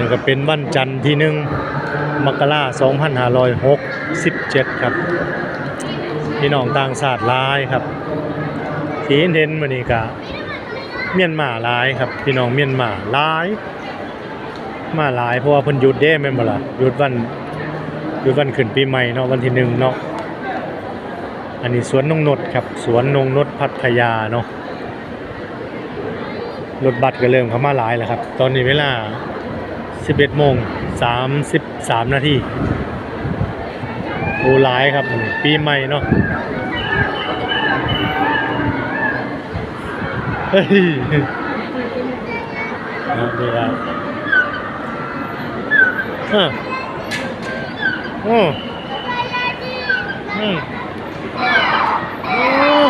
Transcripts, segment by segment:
นี่ก็เป็นวันจันทร์ที่หนึ่งมกราสองพันห้าร้อยหกสิบเจ็ดครับพี่น้องต่างชาติหลายครับที่เห็นมื้อนี้ก็เมียนมาหลายครับ พี่น้องเมียนมาหลาย มาหลายเพราะว่าเพิ่นหยุดเด้แม่นบ่ล่ะหยุดวันหยุดวันขึ้นปีใหม่เนาะวันที่หนึ่งเนาะอันนี้สวนนงนดครับสวนนงนดพัทยาเนาะรถบัสก็เริ่มเข้ามาหลายแล้วครับ ตอนนี้เวลา 11โมง33 นาทีโอ้หลายครับ ปีใหม่เนาะเฮ้ยเอาดีครับอะอืมอืมอืม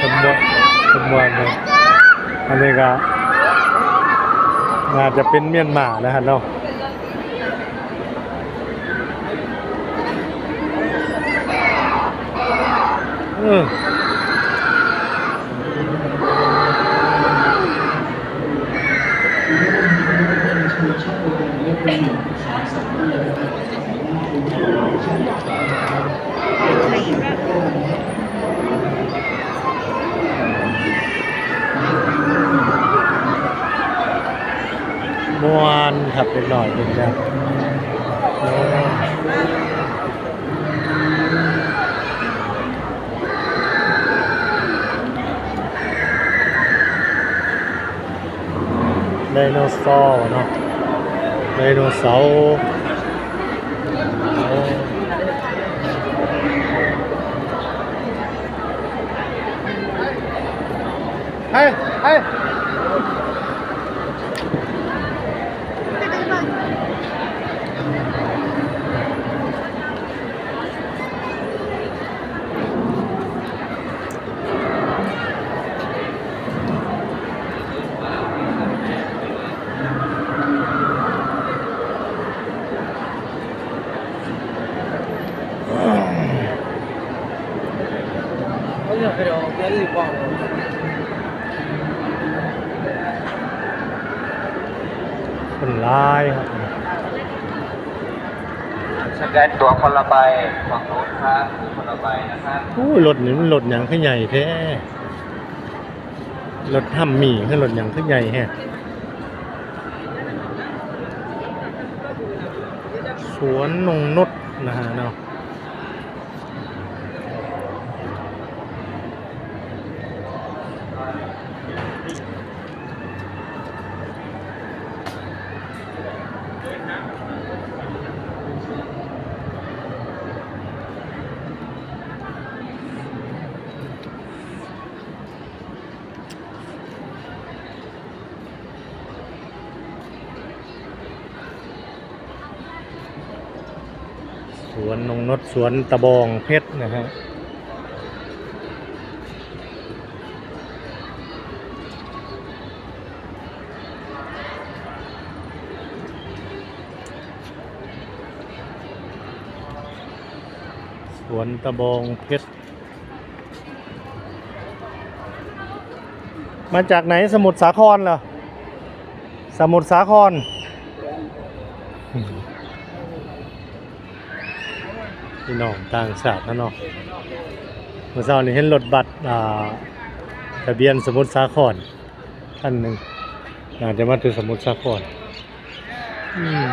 ขบวนขบวนเลย อันนี้ก็น่าจะเป็นเมียนมานะครับเนาะอืม วนครับเป็นหน่อยเป็นแบบไดโนเสาร์เนาะไดโนเสาร์โอ้เฮ้ยเฮ้ย Oye, pero ya le digo, คนร้ายครับ สแกนตัวคนละใบฝั่งโน้นครับคนละใบนะครับโอ้ยรถนี่มันรถหยังขึ้นใหญ่แท้รถห้ำหมี่ขึ้รถหยังขึ้นใหญ่แฮะสวนนงนดนะฮะเนาะ สวนนงนดสวนตะบองเพชรนะฮะสวนตะบองเพชรมาจากไหนสมุทรสาครเหรอ สมุทรสาคร พี่น้องต่างชาตินะเนาะเมื่อเช้านี้เห็นรถบัสอ่าทะเบียนสมุทรสาครท่านหนึ่งน่าจะมาถึงสมุทรสาครอืม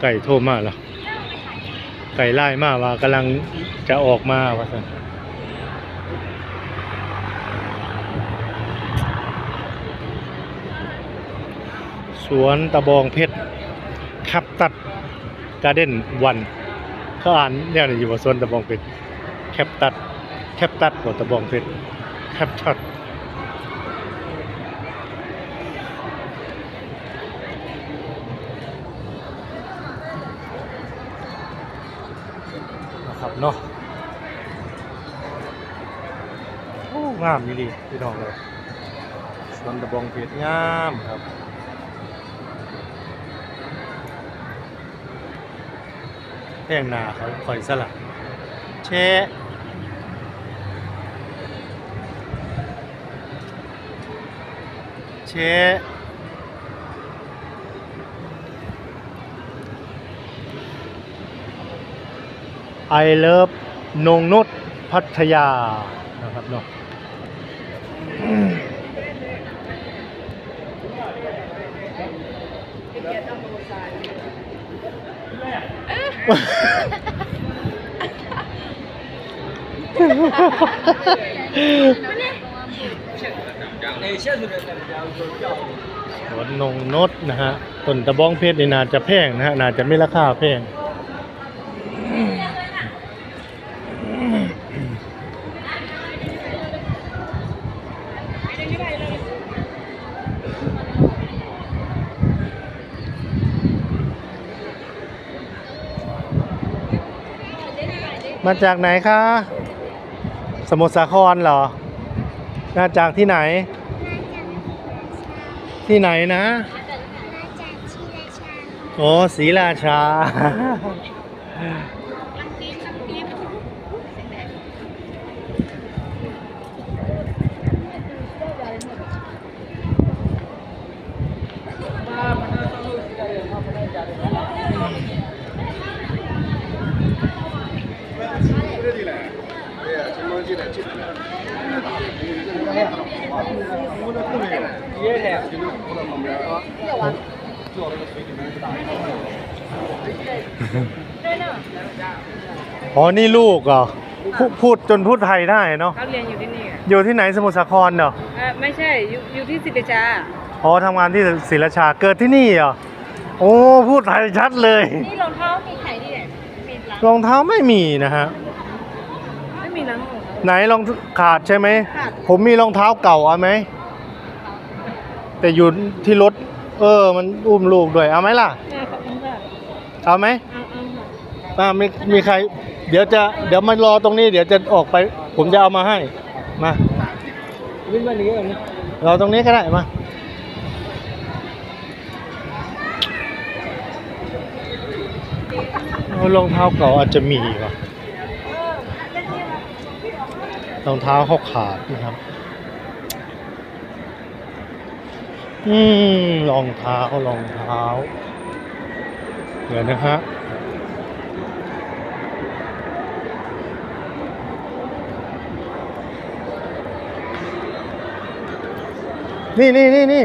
ไก่โทมาแล้วไก่ไล่มาว่ากำลังจะออกมาว่าสันสวนตะบองเพชรคับตัดการ์เด้นวันเขาอ่านเนี่ยอยู่ว่าสวนตะบองเพชรแคปตัดแคปตัดหัวตะบองเพชรแคปตัดะครับ เนาะโอ้งามนี่ดีพี่น้องเลยสวนตะบองเพชรงามครับแป้งนาเขาคอยสลัดแชะแช่ I love นงนุชพัทยานะครับเนาะสวนนงนดนะฮะต้นตะบองเพชรนี่น่าจะแพงนะฮะน่าจะไม่ราคาแพง มาจากไหนคะ สมุทรสาครเหรอ มาจากที่ไหน ที่ไหนนะโอ้ศรีราชา อ๋อ นี่ลูกเหรอพูพูดจนพูดไทยได้เนาะเขาเรียนอยู่ที่นี่อะอยู่ที่ไหนสมุทรสาครเนาะเอ่อไม่ใช่อยู่อยู่ที่สิริจาอ๋อทำงานที่ศรีราชาเกิดที่นี่เหรอโอ้พูดไทยชัดเลย นี่รองเท้ามีขายที่ไหนมีร้านรองเท้าไม่มีนะฮะ ไม่มีร้านของเขา ไหนรองขาดใช่ไหมผมมีรองเท้าเก่าเอาไหม แต่อยู่ที่รถ เออ มันอุ้มลูกด้วย เอาไหมล่ะเอาไหมเอาเอาค่ามีมีใคร เดี๋ยวจะ เดี๋ยวมารอตรงนี้ เดี๋ยวจะออกไป ผมจะเอามาให้ มา วิ่งมานี้เอาเราตรงนี้ก็ได้มา รองเท้าเก่าอาจจะมีว่ะ รองเท้าเขาขาดนะครับ อืมรองเท้ารองเท้าเดี๋ยวนะฮะนี่นี่นี่นี่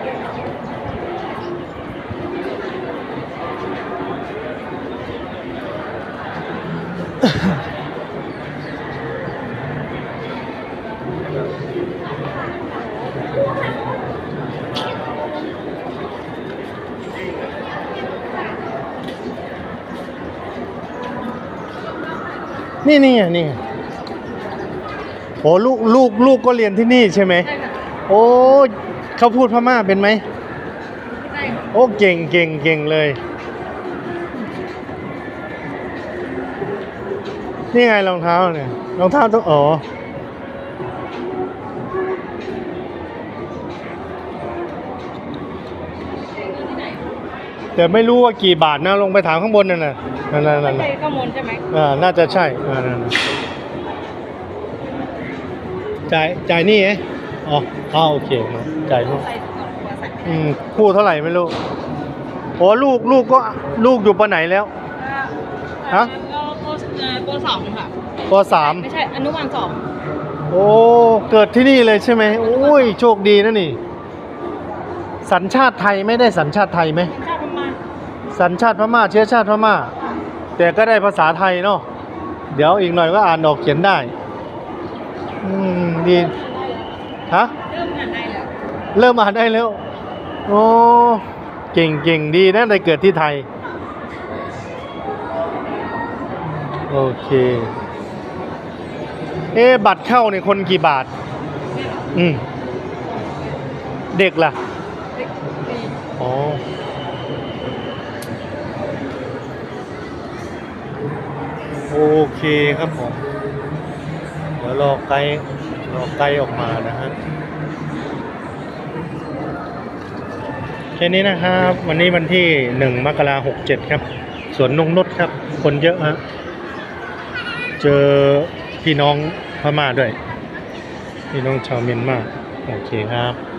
นี่นี่ไงนี่ไงโอ้ลูกลูกลูกก็เรียนที่นี่ใช่ไหม โอ้เขาพูดพม่าเป็นไหม โอ้เก่งเก่งเก่งเลย นี่ไงรองเท้าเนี่ยรองเท้าต้องอ๋อแต่ไม่รู้ว่ากี่บาทนะลงไปถามข้างบนนั่นน่ะนั่นนั่นนั่นใช่น่ะข้อมูลใช่ไหมอ่าน่าจะใช่อ่านั่นน่ะจ่ายจ่ายนี่เอ๊ะอ๋ออ๋อโอเคมาจ่ายนี่ใส่ก่อนตัวใส่อืมคู่เท่าไหร่ไม่รู้โอ้ลูกลูกก็ลูกอยู่ปไหนแล้วฮะ ก็โปโปสองค่ะปสามไม่ใช่อนุบาลสองโอ้เกิดที่นี่เลยใช่ไหมโอ้ยโชคดีนะนี่ สัญชาติไทยไม่ได้สัญชาติไทยไหมเป็นชาติพม่าสัญชาติพม่าเชื้อชาติพม่า แต่ก็ได้ภาษาไทยเนาะเดี๋ยวอีกหน่อยก็อ่านออกเขียนได้ อืมดีฮะเริ่มงานได้แล้วเริ่มอ่านได้แล้วโอ้เก่งเก่งดีนะได้เกิดที่ไทย โอเค เอ๊ะบัตรเข้าเนี่ยคนกี่บาท อืม เด็กล่ะเด็กปีอ๋อ โอเคครับผม เดี๋ยวรอไกด์รอไกด์ออกมานะฮะแค่นี้นะครับ วันนี้วันที่หนึ่งมกราหกเจ็ดครับสวนนงนุชครับ คนเยอะฮะ เจอพี่น้องพม่าด้วย พี่น้องชาวเมียนมา โอเคครับ